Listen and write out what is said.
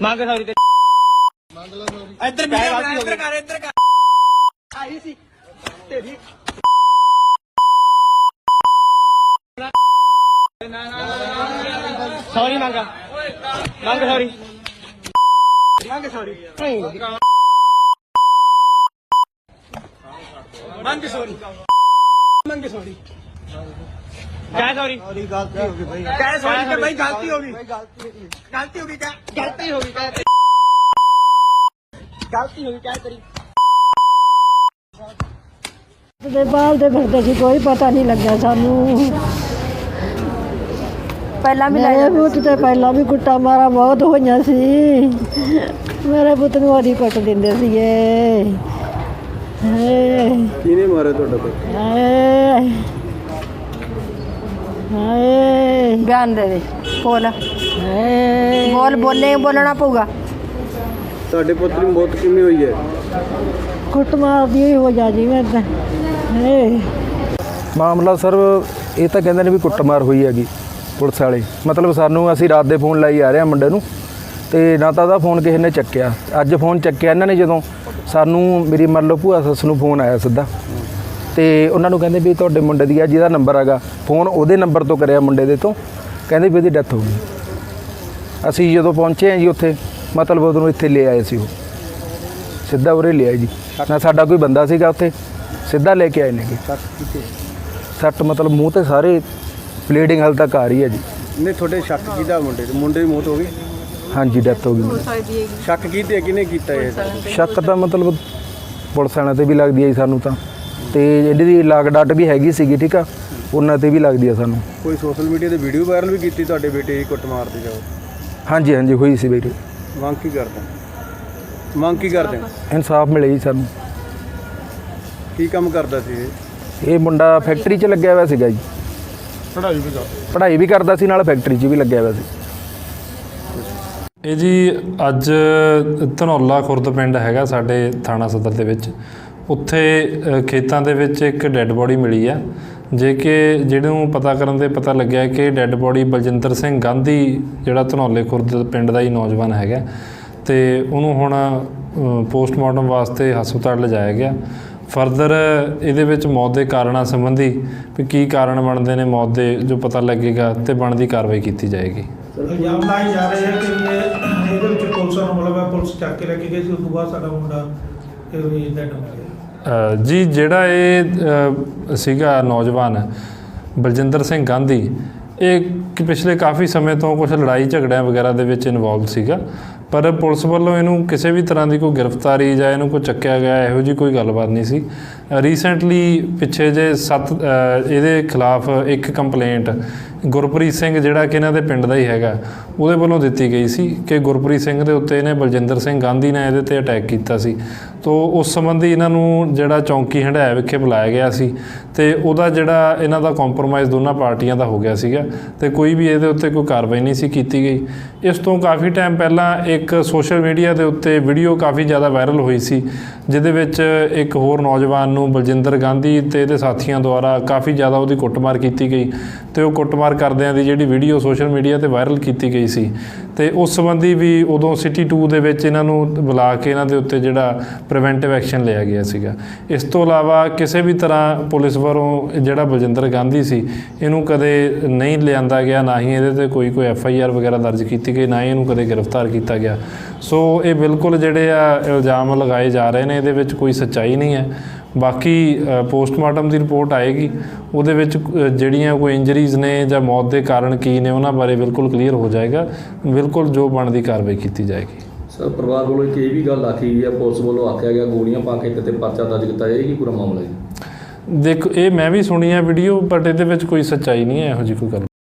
ਮੰਗ ਸੌਰੀ ਤੇ ਇੱਧਰ ਕਿਆ ਗਲਤੀ ਹੋ ਇੱਧਰ ਗਈ? ਕਰ ਇੱਧਰ ਕਰ ਆਈ ਸੀ ਤੇਰੀ ਸੌਰੀ ਮੰਗਾ ਮੰਗ ਸੌਰੀ ਸੌਰੀ ਸੌਰੀ ਕਹਿ ਸੌਰੀ ਕਹਿ ਸੌਰੀ ਕਿ ਬਈ ਗਲਤੀ ਹੋ ਗਈ। ਗਲਤੀ ਹੋ ਗਈ। ਕਹਿ ਗਲਤੀ ਹੋ ਗਈ ਕਹਿ। ਗਲਤੀ ਹੋ ਗਈ ਕਹਿ ਤੇਰੀ। ਦੇ ਬਾਲ ਦੇ ਫਿਰਦੇ ਸੀ ਕੋਈ ਪਤਾ ਨਹੀਂ ਲੱਗਿਆ ਸਾਨੂੰ। ਪਹਿਲਾਂ ਵੀ ਮੇਰੇ ਪੁੱਤ ਤੇ ਪਹਿਲਾਂ ਵੀ ਕੁੱਟਾ ਮਾਰਾ ਬਹੁਤ ਹੋਈਆਂ ਸੀ। ਮੇਰੇ ਪੁੱਤ ਨੂੰ ਉਹਦੀ ਕੁੱਟ ਦਿੰਦੇ ਸੀਗੇ। ਕਿਹਨੇ ਮਾਰਿਆ ਤੁਹਾਡਾ ਪੁੱਤ? ਹਾਏ। ਹਾਏ ਬਿਆਨ ਦੇ ਦੇ ਬੋਲ। ਹਾਏ। ਬੋਲ ਬੋਲੇ ਬੋਲਣਾ ਪਊਗਾ। ਤੁਹਾਡੇ ਪੁੱਤ ਦੀ ਮੌਤ ਕਿਵੇਂ ਹੋਈ ਹੈ? ਕੁੱਟ ਮਾਰਦੀ ਹੋਈ ਹੋ ਜਾ ਜੀ ਮੈਂ ਤਾਂ। ਹਾਏ। ਮਾਮਲਾ ਸਰ ਇਹ ਤਾਂ ਕਹਿੰਦੇ ਨੇ ਵੀ ਕੁੱਟਮਾਰ ਹੋਈ ਹੈਗੀ ਪੁਲਿਸ ਵਾਲੇ। ਮਤਲਬ ਸਾਨੂੰ ਅਸੀਂ ਰਾਤ ਦੇ ਫੋਨ ਲਾਈ ਆ ਰਹੇ ਹਾਂ ਮੁੰਡੇ ਨੂੰ ਤੇ ਨਾ ਤਾਂ ਉਹਦਾ ਫੋਨ ਕਿਸੇ ਨੇ ਚੱਕਿਆ। ਅੱਜ ਫੋਨ ਚੱਕਿਆ ਇਹਨਾਂ ਨੇ ਜਦੋਂ। ਸਾਨੂੰ ਮੇਰੀ ਮੰਨ ਲਓ ਭੂਆ ਸੱਸ ਨੂੰ ਫੋਨ ਆਇਆ ਸਿੱਧਾ। ਤੇ ਉਹਨਾਂ ਨੂੰ ਕਹਿੰਦੇ ਵੀ ਤੁਹਾਡੇ ਮੁੰਡੇ ਦੀ ਆ ਜਿਹਦਾ ਨੰਬਰ ਹੈਗਾ। ਫੋਨ ਉਹਦੇ ਨੰਬਰ ਤੋਂ ਕਰਿਆ ਮੁੰਡੇ ਦੇ ਤੋਂ। ਕਹਿੰਦੇ ਵੀ ਉਹਦੀ ਡੈਥ ਹੋ ਗਈ। ਅਸੀਂ ਜਦੋਂ ਪਹੁੰਚੇ ਹਾਂ ਜੀ ਉੱਥੇ ਮਤਲਬ ਉਹਨੂੰ ਇੱਥੇ ਲੈ ਆਏ ਸੀ ਉਹ। ਸਿੱਧਾ ਉਰੇ ਲਿਆਏ ਜੀ। ਨਾ ਸਾਡਾ ਕੋਈ ਬੰਦਾ ਸੀਗਾ ਉੱਥੇ ਸਿੱਧਾ ਲੈ ਕੇ ਆਏ ਨੇਗੇ ਸੱਟ ਮਤਲਬ ਮੂੰਹ ਤੇ ਸਾਰੇ ਬਲੀਡਿੰਗ ਹਾਲ ਤੱਕ ਆ ਰਹੀ ਹੈ ਜੀ। ਨਹੀਂ ਤੁਹਾਡੇ ਸ਼ੱਕ ਕਿਹਦਾ ਮੁੰਡੇ ਤੇ ਮੁੰਡੇ ਦੀ ਮੌਤ ਹੋ ਗਈ? ਹਾਂਜੀ ਡੈਥ ਹੋ ਗਈ। ਸ਼ੱਕ ਕੀਤੇ ਕਿਹਨੇ ਕੀਤਾ ਇਹ? ਦੀ। ਸ਼ੱਕ ਤਾਂ ਮਤਲਬ ਪੁਲਿਸ ਵਾਲਿਆਂ ਤੇ ਵੀ ਲੱਗਦੀ ਹੈ ਜੀ ਸਾਨੂੰ ਤਾਂ। ਤੇ ਜਿਹੜੀ ਦੀ ਲਾਗ ਡਾਟ ਵੀ ਹੈਗੀ ਸੀਗੀ ਠੀਕ ਆ? ਉਹਨਾਂ ਤੇ ਵੀ ਲੱਗਦੀ ਆ ਸਾਨੂੰ। ਕੋਈ ਸੋਸ਼ਲ ਮੀਡੀਆ ਤੇ ਵੀਡੀਓ ਵਾਇਰਲ ਵੀ ਕੀਤੀ ਤੁਹਾਡੇ ਬੇਟੇ ਦੀ ਕੁੱਟ ਮਾਰਦੇ ਜਾਓ ਹਾਂਜੀ ਹਾਂਜੀ ਹੋਈ ਸੀ ਬੇਟੇ। ਮੰਗ ਕੀ ਕਰਦੇ? ਮੰਗ ਕੀ ਕਰਦੇ? ਇਨਸਾਫ ਮਿਲੇ ਜੀ ਸਾਨੂੰ। ਕੀ ਕੰਮ ਕਰਦਾ ਸੀ ਇਹ? ਇਹ ਮੁੰਡਾ ਫੈਕਟਰੀ 'ਚ ਲੱਗਿਆ ਹੋਇਆ ਸੀਗਾ ਜੀ। ਪੜ੍ਹਾਈ ਵੀ ਪੜ੍ਹਾਈ ਵੀ ਕਰਦਾ ਸੀ ਨਾਲ ਫੈਕਟਰੀ 'ਚ ਵੀ ਲੱਗਿਆ ਹੋਇਆ ਸੀ। ਇਹ ਜੀ ਅੱਜ ਧਨੌਲਾ ਖੁਰਦ ਪਿੰਡ ਹੈਗਾ ਸਾਡੇ ਥਾਣਾ ਸਦਰ ਦੇ ਵਿੱਚ। ਉੱਥੇ ਖੇਤਾਂ ਦੇ ਵਿੱਚ ਇੱਕ ਡੈੱਡ ਬੋਡੀ ਮਿਲੀ ਆ, ਜੇ ਕਿ ਜਿਹਨੂੰ ਪਤਾ ਕਰਨ ਦੇ ਪਤਾ ਲੱਗਿਆ ਕਿ ਡੈੱਡ ਬੋਡੀ ਬਲਜਿੰਦਰ ਸਿੰਘ ਗਾਂਧੀ, ਜਿਹੜਾ ਧਨੌਲੇ ਖੁਰਦ ਪਿੰਡ ਦਾ ਹੀ ਨੌਜਵਾਨ ਹੈਗਾ। ਤੇ ਉਹਨੂੰ ਹੁਣ ਪੋਸਟਮਾਰਟਮ ਵਾਸਤੇ ਹਸਪਤਾਲ ਲਿਜਾਇਆ ਗਿਆ। ਫਰਦਰ, ਇਹਦੇ ਵਿੱਚ ਮੌਤ ਦੇ ਕਾਰਨਾਂ ਸੰਬੰਧੀ ਵੀ ਕੀ ਕਾਰਨ ਬਣਦੇ ਨੇ ਮੌਤ ਦੇ, ਜੋ ਪਤਾ ਲੱਗੇਗਾ ਤੇ ਬਣਦੀ ਕਾਰਵਾਈ ਕੀਤੀ ਜਾਏਗੀ। ਇਲਜ਼ਾਮ ਲਾਏ ਜਾ ਰਹੇ ਹੈ ਕਿ ਇਹਦੇ ਵਿੱਚ ਪੁਲਿਸ ਨੂੰ ਮਤਲਬ ਹੈ ਪੁਲਿਸ ਚੱਕ ਕੇ ਲੈ ਕੇ ਗਈ ਸੀ, ਉਸ ਤੋਂ ਬਾਅਦ ਸਾਡਾ ਮੁੰਡਾ, ਇਹ ਡੈਡ ਹੋ ਗਿਆ। ਜੀ, ਜਿਹੜਾ ਇਹ ਸੀਗਾ ਨੌਜਵਾਨ ਬਲਜਿੰਦਰ ਸਿੰਘ ਗਾਂਧੀ, ਇਹ ਕਿ ਪਿਛਲੇ ਕਾਫੀ ਸਮੇਂ ਤੋਂ ਕੁਝ ਲੜਾਈ ਝਗੜਿਆਂ ਵਗੈਰਾ ਦੇ ਵਿੱਚ ਇਨਵੋਲਵ ਸੀਗਾ, ਪਰ ਪੁਲਿਸ ਵੱਲੋਂ ਇਹਨੂੰ ਕਿਸੇ ਵੀ ਤਰ੍ਹਾਂ ਦੀ ਕੋਈ ਗ੍ਰਿਫਤਾਰੀ ਜਾਂ ਇਹਨੂੰ ਕੋਈ ਚੱਕਿਆ ਗਿਆ, ਇਹੋ ਜੀ ਕੋਈ ਗੱਲਬਾਤ ਨਹੀਂ ਸੀ। ਰੀਸੈਂਟਲੀ ਪਿੱਛੇ ਜੇ ਸੱਤ ਇਹਦੇ ਖਿਲਾਫ ਇੱਕ ਕੰਪਲੇਂਟ ਗੁਰਪ੍ਰੀਤ ਸਿੰਘ ਜਿਹੜਾ ਕਿ ਇਹਨਾਂ ਦੇ ਪਿੰਡ ਦਾ ਹੀ ਹੈਗਾ, ਉਹਦੇ ਵੱਲੋਂ ਦਿੱਤੀ ਗਈ ਸੀ ਕਿ ਗੁਰਪ੍ਰੀਤ ਸਿੰਘ ਦੇ ਉੱਤੇ ਇਹਨੇ ਬਲਜਿੰਦਰ ਸਿੰਘ ਗਾਂਧੀ ਨੇ ਇਹਦੇ ਤੇ ਅਟੈਕ ਕੀਤਾ ਸੀ। ਤੋਂ ਉਸ ਸੰਬੰਧੀ ਇਹਨਾਂ ਨੂੰ ਜਿਹੜਾ ਚੌਂਕੀ ਹੰਡਾਇਆ ਵਿਖੇ ਬੁਲਾਇਆ ਗਿਆ ਸੀ। ਤੇ ਉਹਦਾ ਜਿਹੜਾ ਇਹਨਾਂ ਦਾ ਕੰਪਰੋਮਾਈਜ਼ ਦੋਨਾਂ ਪਾਰਟੀਆਂ ਦਾ ਹੋ ਗਿਆ ਸੀਗਾ ਤੇ ਕੋਈ ਵੀ ਇਹਦੇ ਉੱਤੇ ਕੋਈ ਕਾਰਵਾਈ ਨਹੀਂ ਸੀ ਕੀਤੀ ਗਈ। ਇਸ ਤੋਂ ਕਾਫੀ ਟਾਈਮ ਪਹਿਲਾਂ ਇੱਕ ਸੋਸ਼ਲ ਮੀਡੀਆ ਦੇ ਉੱਤੇ ਵੀਡੀਓ ਕਾਫੀ ਜ਼ਿਆਦਾ ਵਾਇਰਲ ਹੋਈ ਸੀ, ਜਿਹਦੇ ਵਿੱਚ ਇੱਕ ਹੋਰ ਨੌਜਵਾਨ ਨੂੰ ਬਲਜਿੰਦਰ ਗਾਂਧੀ ਤੇ ਇਹਦੇ ਸਾਥੀਆਂ ਦੁਆਰਾ ਕਾਫੀ ਜ਼ਿਆਦਾ ਉਹਦੀ ਕੁੱਟਮਾਰ ਕੀਤੀ ਗਈ ਤੇ ਉਹ ਕੁੱਟਮਾਰ ਕਰਦਿਆਂ ਦੀ ਜਿਹੜੀ ਵੀਡੀਓ ਸੋਸ਼ਲ ਮੀਡੀਆ ਤੇ ਵਾਇਰਲ ਕੀਤੀ ਗਈ ਸੀ ਤੇ ਉਸ ਸੰਬੰਧੀ ਵੀ ਉਦੋਂ ਸਿਟੀ 2 ਦੇ ਵਿੱਚ ਇਹਨਾਂ ਨੂੰ ਬੁਲਾ ਕੇ ਇਹਨਾਂ ਦੇ ਉੱਤੇ ਜਿਹੜਾ ਪ੍ਰੀਵੈਂਟਿਵ ਐਕਸ਼ਨ ਲਿਆ ਗਿਆ ਸੀਗਾ। ਇਸ ਤੋਂ ਇਲਾਵਾ ਕਿਸੇ ਵੀ ਤਰ੍ਹਾਂ ਪੁਲਿਸ ਪਰ ਉਹ ਜਿਹੜਾ ਬਲਜਿੰਦਰ ਗਾਂਧੀ ਸੀ, ਇਹਨੂੰ ਕਦੇ ਨਹੀਂ ਲਿਆਂਦਾ ਗਿਆ, ਨਾ ਹੀ ਇਹਦੇ ਤੇ ਕੋਈ ਕੋਈ ਐਫ ਆਈ ਆਰ ਵਗੈਰਾ ਦਰਜ ਕੀਤੀ ਗਈ, ਨਾ ਹੀ ਇਹਨੂੰ ਕਦੇ ਗ੍ਰਿਫਤਾਰ ਕੀਤਾ ਗਿਆ। ਸੋ ਇਹ ਬਿਲਕੁਲ ਜਿਹੜੇ ਆ ਇਲਜ਼ਾਮ ਲਗਾਏ ਜਾ ਰਹੇ ਨੇ, ਇਹਦੇ ਵਿੱਚ ਕੋਈ ਸੱਚਾਈ ਨਹੀਂ ਹੈ। ਬਾਕੀ ਪੋਸਟਮਾਰਟਮ ਦੀ ਰਿਪੋਰਟ ਆਏਗੀ। ਉਹਦੇ ਵਿੱਚ ਜਿਹੜੀਆਂ ਕੋਈ ਇੰਜਰੀਜ਼ ਨੇ ਜਾਂ ਮੌਤ ਦੇ ਕਾਰਨ ਕੀ ਨੇ, ਉਹਨਾਂ ਬਾਰੇ ਬਿਲਕੁਲ ਕਲੀਅਰ ਹੋ ਜਾਏਗਾ। ਬਿਲਕੁਲ ਜੋ ਬਣਦੀ ਕਾਰਵਾਈ ਕੀਤੀ ਜਾਏਗੀ। ਸਰ, ਪਰਿਵਾਰ ਵੱਲੋਂ ਇੱਕ ਇਹ ਵੀ ਗੱਲ ਆਖੀ ਗਈ ਹੈ, ਪੁਲਿਸ ਵੱਲੋਂ ਆਖਿਆ ਗਿਆ, ਗੋਲੀਆਂ ਪਾ ਕੇ ਤੇ ਪਰਚਾ ਦਰਜ ਕੀਤਾ ਜਾਏਗੀ ਪੂਰਾ ਮਾਮਲਾ ਜੀ ਦੇਖੋ, ਇਹ ਮੈਂ ਵੀ ਸੁਣੀ ਹੈ ਵੀਡੀਓ ਬਟ ਇਹਦੇ ਵਿੱਚ ਕੋਈ ਸੱਚਾਈ ਨਹੀਂ ਹੈ ਇਹੋ ਜਿਹੀ ਕੋਈ ਗੱਲ।